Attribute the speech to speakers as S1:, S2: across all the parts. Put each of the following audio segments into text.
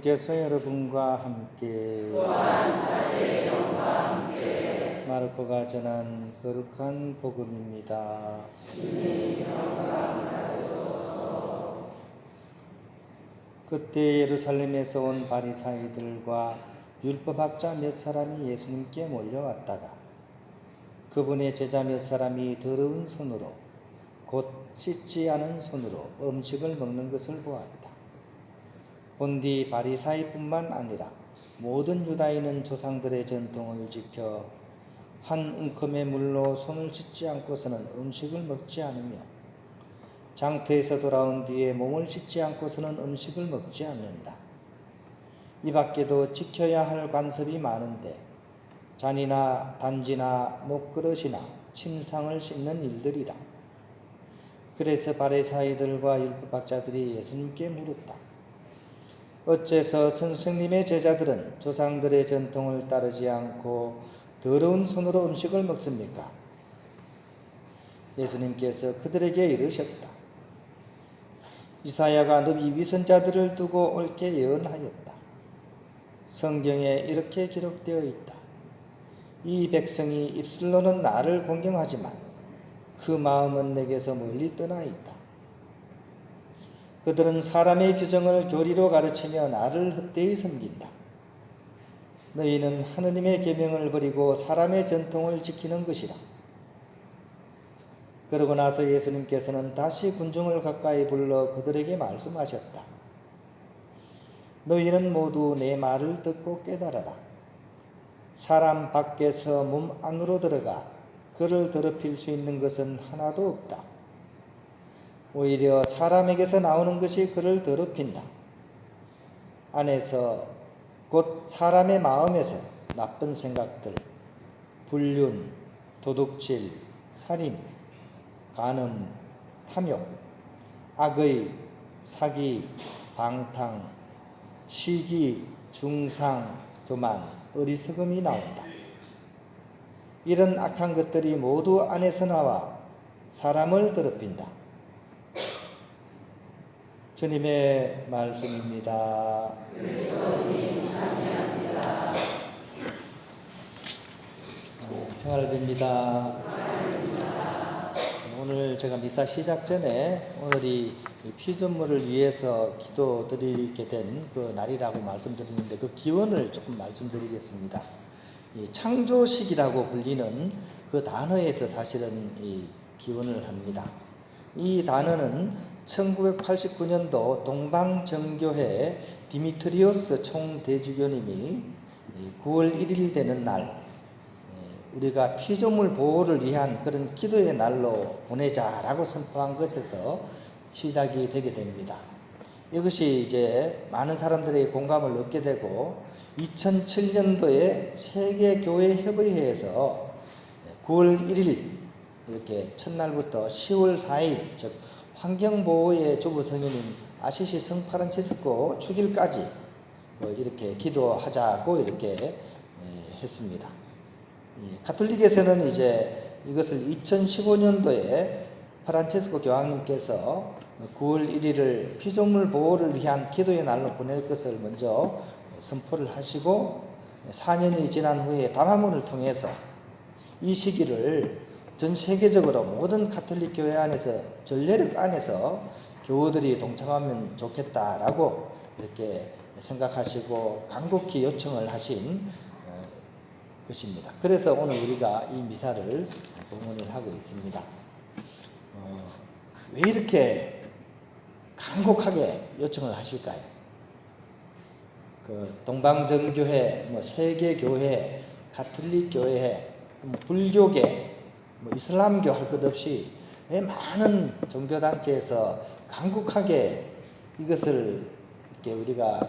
S1: 예수님께서 여러분과 함께 마르코가 전한 거룩한 복음입니다. 그때 예루살렘에서 온 바리사이들과 율법학자 몇 사람이 예수님께 몰려왔다가 그분의 제자 몇 사람이 더러운 손으로 곧 씻지 않은 손으로 음식을 먹는 것을 보았다. 본디 바리사이뿐만 아니라 모든 유다인은 조상들의 전통을 지켜 한 움큼의 물로 손을 씻지 않고서는 음식을 먹지 않으며 장터에서 돌아온 뒤에 몸을 씻지 않고서는 음식을 먹지 않는다. 이 밖에도 지켜야 할 관습이 많은데 잔이나 단지나 녹그릇이나 침상을 씻는 일들이다. 그래서 바리사이들과 율법학자들이 예수님께 물었다. 어째서 선생님의 제자들은 조상들의 전통을 따르지 않고 더러운 손으로 음식을 먹습니까? 예수님께서 그들에게 이르셨다. 이사야가 너희 위선자들을 두고 옳게 예언하였다. 성경에 이렇게 기록되어 있다. 이 백성이 입술로는 나를 공경하지만 그 마음은 내게서 멀리 떠나 있다. 그들은 사람의 규정을 교리로 가르치며 나를 헛되이 섬긴다. 너희는 하느님의 계명을 버리고 사람의 전통을 지키는 것이다. 그러고 나서 예수님께서는 다시 군중을 가까이 불러 그들에게 말씀하셨다. 너희는 모두 내 말을 듣고 깨달아라. 사람 밖에서 몸 안으로 들어가 그를 더럽힐 수 있는 것은 하나도 없다. 오히려 사람에게서 나오는 것이 그를 더럽힌다. 안에서 곧 사람의 마음에서 나쁜 생각들, 불륜, 도둑질, 살인, 간음, 탐욕, 악의, 사기, 방탕, 시기, 중상, 교만, 어리석음이 나온다. 이런 악한 것들이 모두 안에서 나와 사람을 더럽힌다. 주님의 말씀입니다. 어, 평화를 빕니다. 오늘 제가 미사 시작 전에 오늘이 피조물을 위해서 기도 드리게 된 그 날이라고 말씀드렸는데 그 기원을 조금 말씀드리겠습니다. 이 창조식이라고 불리는 그 단어에서 사실은 이 기원을 합니다. 이 단어는 1989년도 동방정교회 디미트리오스 총대주교님이 9월 1일 되는 날 예, 우리가 피조물 보호를 위한 그런 기도의 날로 보내자라고 선포한 것에서 시작이 되게 됩니다. 이것이 이제 많은 사람들의 공감을 얻게 되고 2007년도에 세계교회협의회에서 9월 1일 이렇게 첫날부터 10월 4일 즉 환경보호의 주부 성인인 아시시 성파란치스코 축일까지 뭐 이렇게 기도하자고 이렇게 예, 했습니다. 가톨릭에서는 이제 이것을 2015년도에 프란체스코 교황님께서 9월 1일을 피조물 보호를 위한 기도의 날로 보낼 것을 먼저 선포를 하시고 4년이 지난 후에 담화문을 통해서 이 시기를 전 세계적으로 모든 카톨릭 교회 안에서 전례력 안에서 교우들이 동참하면 좋겠다라고 이렇게 생각하시고 간곡히 요청을 하신 어, 것입니다. 그래서 오늘 우리가 이 미사를 봉헌을 하고 있습니다. 어, 왜 이렇게 간곡하게 요청을 하실까요? 그 동방정교회, 뭐 세계교회, 가톨릭 교회, 뭐 불교계, 뭐 이슬람교 할 것 없이 왜 많은 종교단체에서 간곡하게 이것을 이렇게 우리가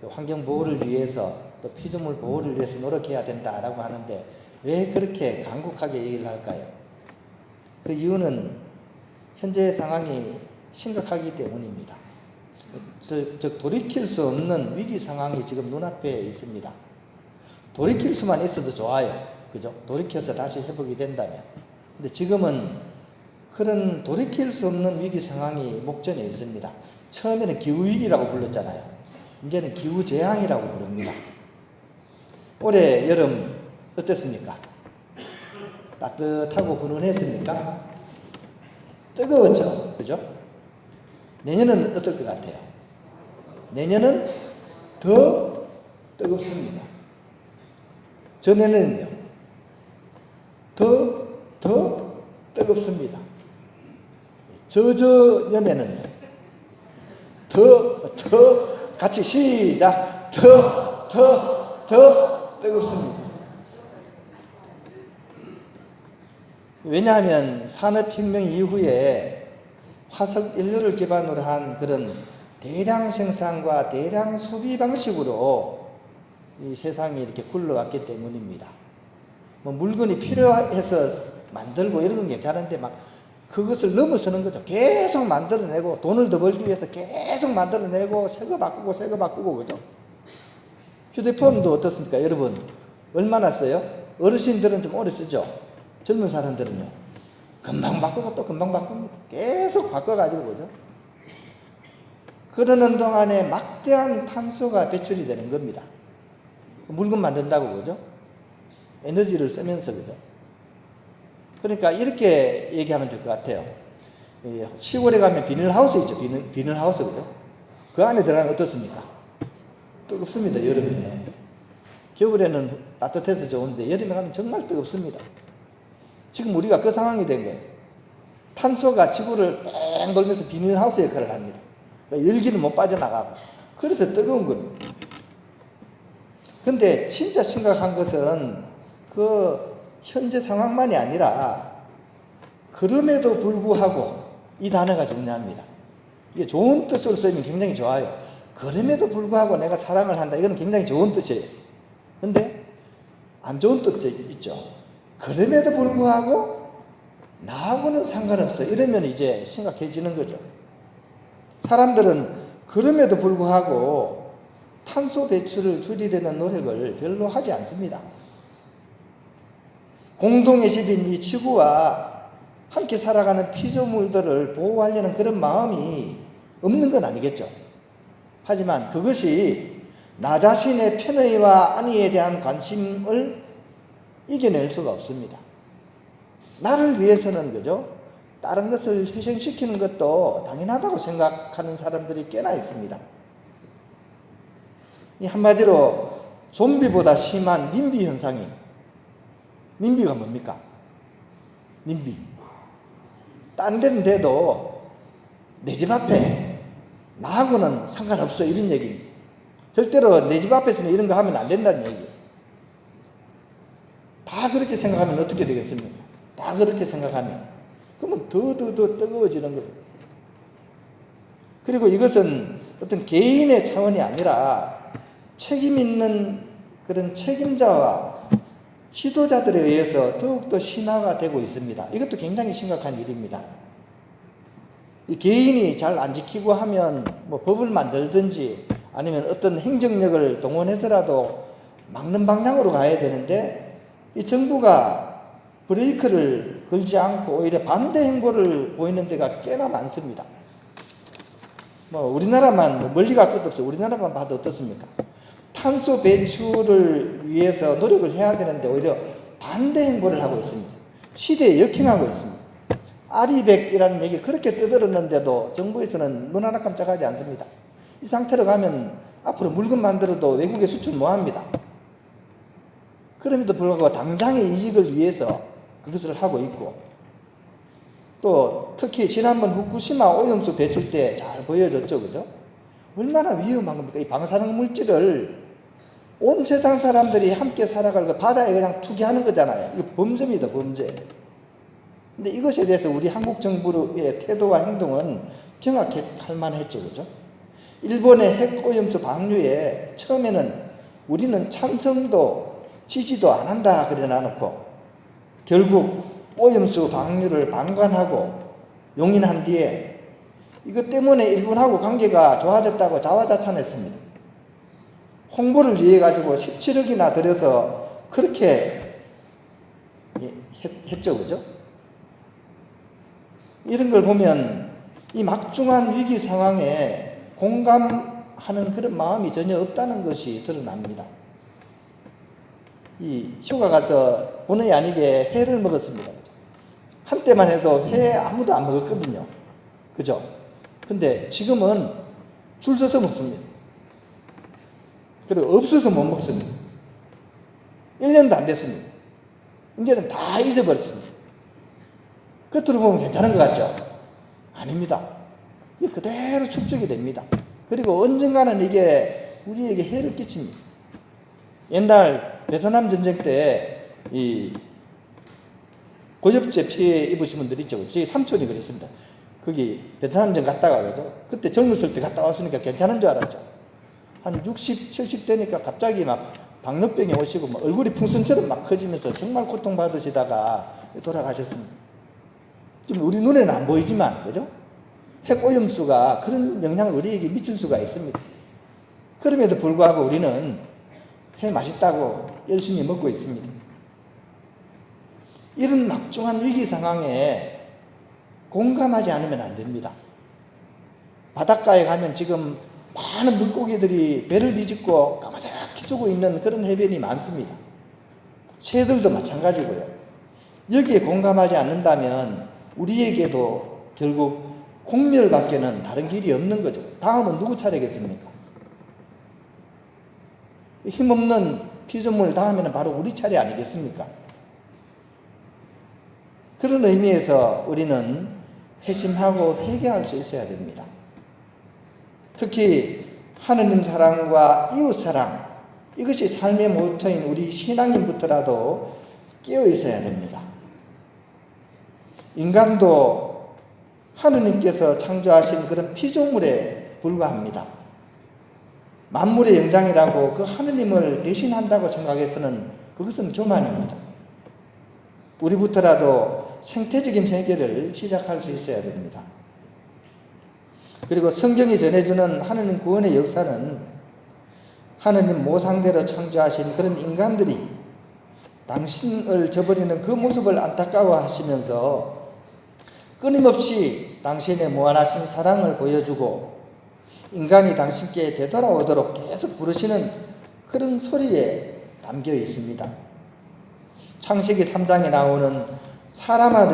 S1: 그 환경 보호를 위해서 또 피조물 보호를 위해서 노력해야 된다라고 하는데 왜 그렇게 간곡하게 얘기를 할까요? 그 이유는 현재 상황이 심각하기 때문입니다. 즉, 돌이킬 수 없는 위기 상황이 지금 눈앞에 있습니다. 돌이킬 수만 있어도 좋아요. 그죠? 돌이켜서 다시 회복이 된다면. 근데 지금은 그런 돌이킬 수 없는 위기 상황이 목전에 있습니다. 처음에는 기후위기라고 불렀잖아요. 이제는 기후 재앙이라고 부릅니다. 올해 여름 어땠습니까? 따뜻하고 훈훈했습니까? 뜨거웠죠. 그죠? 내년은 어떨 것 같아요? 내년은 더 뜨겁습니다. 전에는요, 더, 더 뜨겁습니다. 저저년에는요, 더, 더, 같이 시작, 더, 더, 더 뜨겁습니다. 왜냐하면 산업혁명 이후에 화석 연료를 기반으로 한 그런 대량 생산과 대량 소비 방식으로 이 세상이 이렇게 굴러왔기 때문입니다. 뭐 물건이 필요해서 만들고 이런 건 괜찮은데 막 그것을 넘어서는 거죠. 계속 만들어내고 돈을 더 벌기 위해서 계속 만들어내고 새거 바꾸고 새거 바꾸고 그죠? 휴대폰도 어떻습니까? 여러분 얼마나 써요? 어르신들은 좀 오래 쓰죠. 젊은 사람들은요. 금방 바꾸고 또 금방 바꾸고 계속 바꿔가지고 그죠? 그러는 동안에 막대한 탄소가 배출이 되는 겁니다. 물건 만든다고 그죠? 에너지를 쓰면서 그죠? 그러니까 이렇게 얘기하면 될 것 같아요. 이 시골에 가면 비닐하우스 있죠. 비닐, 비닐하우스 그죠? 그 안에 들어가면 어떻습니까? 뜨겁습니다. 여름에. 겨울에는 따뜻해서 좋은데 여름에 가면 정말 뜨겁습니다. 지금 우리가 그 상황이 된 거예요. 탄소가 지구를 뺑 돌면서 비닐하우스 역할을 합니다. 그러니까 열기는 못 빠져나가고. 그래서 뜨거운 겁니다. 근데 진짜 심각한 것은 그 현재 상황만이 아니라 그럼에도 불구하고 이 단어가 중요합니다. 이게 좋은 뜻으로 쓰면 굉장히 좋아요. 그럼에도 불구하고 내가 사랑을 한다. 이건 굉장히 좋은 뜻이에요. 근데 안 좋은 뜻도 있죠. 그럼에도 불구하고 나하고는 상관없어. 이러면 이제 심각해지는 거죠. 사람들은 그럼에도 불구하고 탄소 배출을 줄이려는 노력을 별로 하지 않습니다. 공동의 집인 이 지구와 함께 살아가는 피조물들을 보호하려는 그런 마음이 없는 건 아니겠죠. 하지만 그것이 나 자신의 편의와 안위에 대한 관심을 이겨낼 수가 없습니다. 나를 위해서는 그죠? 다른 것을 희생시키는 것도 당연하다고 생각하는 사람들이 꽤나 있습니다. 이 한마디로 좀비보다 심한 님비 현상이 님비가 뭡니까? 님비. 딴 데는 돼도 내 집 앞에 나하고는 상관없어 이런 얘기. 절대로 내 집 앞에서는 이런 거 하면 안 된다는 얘기. 다 그렇게 생각하면 어떻게 되겠습니까? 다 그렇게 생각하면 그러면 더더더 뜨거워지는 거예요. 그리고 이것은 어떤 개인의 차원이 아니라 책임 있는 그런 책임자와 지도자들에 의해서 더욱더 신화가 되고 있습니다. 이것도 굉장히 심각한 일입니다. 개인이 잘 안 지키고 하면 뭐 법을 만들든지 아니면 어떤 행정력을 동원해서라도 막는 방향으로 가야 되는데 이 정부가 브레이크를 걸지 않고 오히려 반대 행보를 보이는 데가 꽤나 많습니다. 뭐 우리나라만 뭐 멀리 갈 것도 없어요. 우리나라만 봐도 어떻습니까? 탄소 배출을 위해서 노력을 해야 되는데 오히려 반대 행보를 하고 있습니다. 시대에 역행하고 있습니다. 아리백이라는 얘기 그렇게 떠들었는데도 정부에서는 눈 하나 깜짝하지 않습니다. 이 상태로 가면 앞으로 물건 만들어도 외국에 수출 못 합니다. 그럼에도 불구하고 당장의 이익을 위해서 그것을 하고 있고 또 특히 지난번 후쿠시마 오염수 배출 때 잘 보여졌죠. 그죠? 얼마나 위험한 겁니까? 이 방사능 물질을 온 세상 사람들이 함께 살아갈 그 바다에 그냥 투기하는 거잖아요. 이거 범죄입니다, 범죄. 근데 이것에 대해서 우리 한국 정부의 태도와 행동은 경악할 만했죠, 그죠? 일본의 핵오염수 방류에 처음에는 우리는 찬성도 지지도 안 한다 그래 놔놓고 결국 오염수 방류를 방관하고 용인한 뒤에 이것 때문에 일본하고 관계가 좋아졌다고 자화자찬했습니다. 홍보를 위해 가지고 17억이나 들여서 그렇게 했죠, 그죠? 이런 걸 보면 이 막중한 위기 상황에 공감할 하는 그런 마음이 전혀 없다는 것이 드러납니다. 이 휴가 가서 본의 아니게 회를 먹었습니다. 한때만 해도 회 아무도 안 먹었거든요. 그죠? 근데 지금은 줄 서서 먹습니다. 그리고 없어서 못 먹습니다. 1년도 안 됐습니다. 이제는 다 잊어버렸습니다. 겉으로 보면 괜찮은 것 같죠? 아닙니다. 이게 그대로 축적이 됩니다. 그리고 언젠가는 이게 우리에게 해를 끼칩니다. 옛날 베트남 전쟁 때 이 고엽제 피해 입으신 분들 있죠. 저희 삼촌이 그랬습니다. 거기 베트남 전 갔다가 그래도 그때 정lus을 때 갔다 왔으니까 괜찮은 줄 알았죠. 한 60, 70 되니까 갑자기 막 당뇨병이 오시고 막 얼굴이 풍선처럼 막 커지면서 정말 고통받으시다가 돌아가셨습니다. 지금 우리 눈에는 안 보이지만, 그죠? 핵오염수가 그런 영향을 우리에게 미칠 수가 있습니다. 그럼에도 불구하고 우리는 회 맛있다고 열심히 먹고 있습니다. 이런 막중한 위기 상황에 공감하지 않으면 안 됩니다. 바닷가에 가면 지금 많은 물고기들이 배를 뒤집고 까마득히 주고 있는 그런 해변이 많습니다. 새들도 마찬가지고요. 여기에 공감하지 않는다면 우리에게도 결국 공멸밖에는 다른 길이 없는 거죠. 다음은 누구 차례겠습니까? 힘없는 피조물 다음에는 바로 우리 차례 아니겠습니까? 그런 의미에서 우리는 회심하고 회개할 수 있어야 됩니다. 특히 하느님 사랑과 이웃 사랑 이것이 삶의 모토인 우리 신앙인부터라도 깨어 있어야 됩니다. 인간도 하느님께서 창조하신 그런 피조물에 불과합니다. 만물의 영장이라고 그 하느님을 대신한다고 생각해서는 그것은 교만입니다. 우리부터라도 생태적인 회개를 시작할 수 있어야 됩니다. 그리고 성경이 전해주는 하느님 구원의 역사는 하느님 모상대로 창조하신 그런 인간들이 당신을 저버리는 그 모습을 안타까워 하시면서 끊임없이 당신의 무한하신 사랑을 보여주고 인간이 당신께 되돌아오도록 계속 부르시는 그런 소리에 담겨 있습니다. 창세기 3장에 나오는 사람아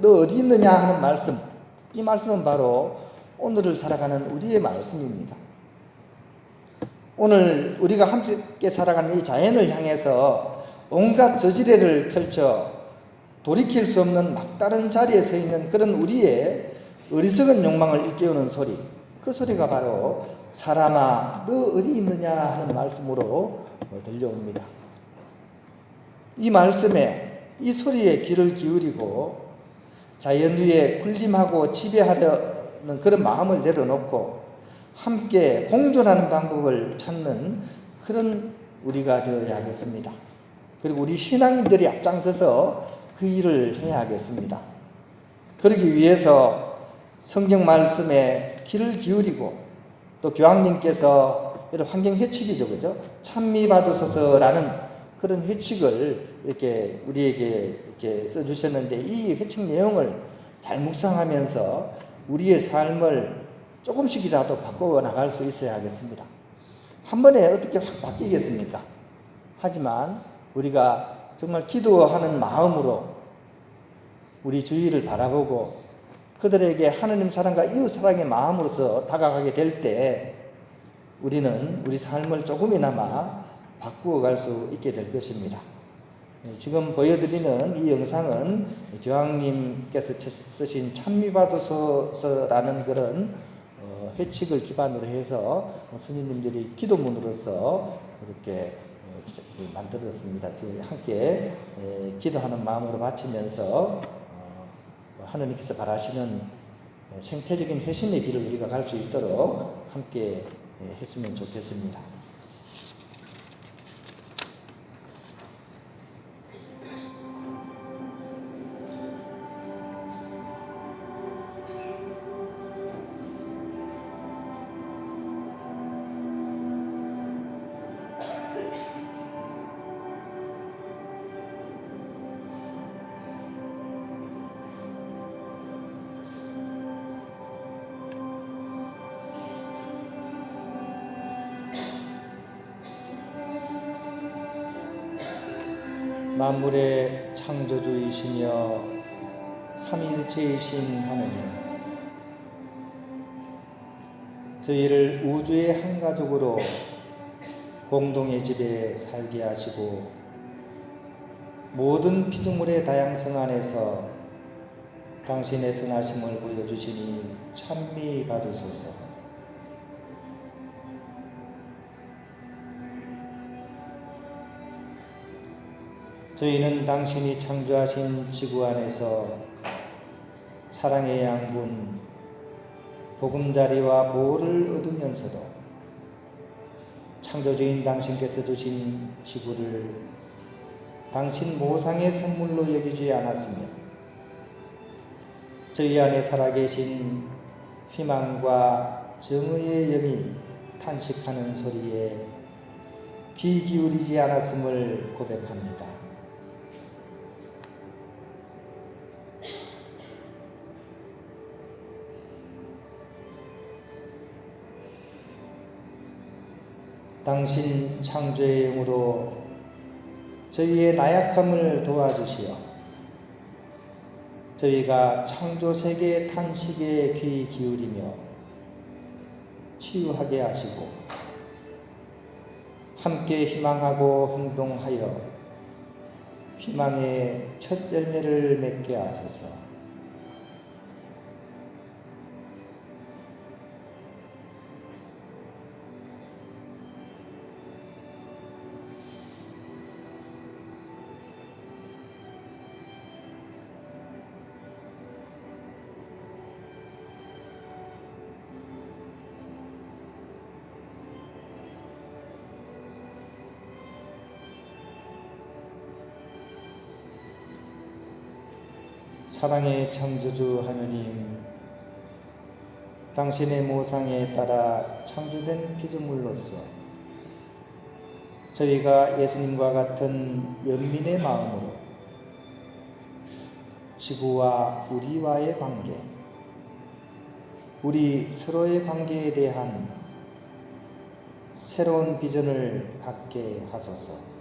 S1: 너 어디 있느냐 하는 말씀 이 말씀은 바로 오늘을 살아가는 우리의 말씀입니다. 오늘 우리가 함께 살아가는 이 자연을 향해서 온갖 저지레를 펼쳐 돌이킬 수 없는 막다른 자리에 서 있는 그런 우리의 어리석은 욕망을 일깨우는 소리. 그 소리가 바로 사람아 너 어디 있느냐 하는 말씀으로 들려옵니다. 이 말씀에 이 소리에 귀를 기울이고 자연 위에 군림하고 지배하려 는 그런 마음을 내려놓고 함께 공존하는 방법을 찾는 그런 우리가 되어야겠습니다. 그리고 우리 신앙인들이 앞장서서 그 일을 해야 하겠습니다. 그러기 위해서 성경 말씀에 귀를 기울이고 또 교황님께서 이런 환경 해칙이죠, 그죠? 찬미 받으소서라는 그런 회칙을 이렇게 우리에게 이렇게 써주셨는데 이 회칙 내용을 잘 묵상하면서 우리의 삶을 조금씩이라도 바꿔 나갈 수 있어야 하겠습니다. 한 번에 어떻게 확 바뀌겠습니까? 하지만 우리가 정말 기도하는 마음으로 우리 주위를 바라보고 그들에게 하느님 사랑과 이웃 사랑의 마음으로서 다가가게 될 때 우리는 우리 삶을 조금이나마 바꾸어 갈 수 있게 될 것입니다. 네, 지금 보여드리는 이 영상은 교황님께서 쓰신 찬미받으소서라는 그런 어, 회칙을 기반으로 해서 스님님들이 기도문으로서 이렇게 어, 만들었습니다. 함께 기도하는 마음으로 바치면서 어, 하느님께서 바라시는 생태적인 회심의 길을 우리가 갈 수 있도록 함께 했으면 좋겠습니다. 만물의 창조주이시며 삼위일체이신 하느님 저희를 우주의 한 가족으로 공동의 집에 살게 하시고 모든 피조물의 다양성 안에서 당신의 선하심을 보여주시니 찬미 받으소서. 저희는 당신이 창조하신 지구 안에서 사랑의 양분, 보금자리와 보호를 얻으면서도 창조주인 당신께서 주신 지구를 당신 모상의 선물로 여기지 않았으며 저희 안에 살아계신 희망과 정의의 영이 탄식하는 소리에 귀 기울이지 않았음을 고백합니다. 당신 창조의 영으로 저희의 나약함을 도와주시어 저희가 창조 세계의 탄식에 귀 기울이며 치유하게 하시고 함께 희망하고 행동하여 희망의 첫 열매를 맺게 하소서. 사랑의 창조주 하느님, 당신의 모상에 따라 창조된 피조물로서 저희가 예수님과 같은 연민의 마음으로 지구와 우리와의 관계, 우리 서로의 관계에 대한 새로운 비전을 갖게 하소서.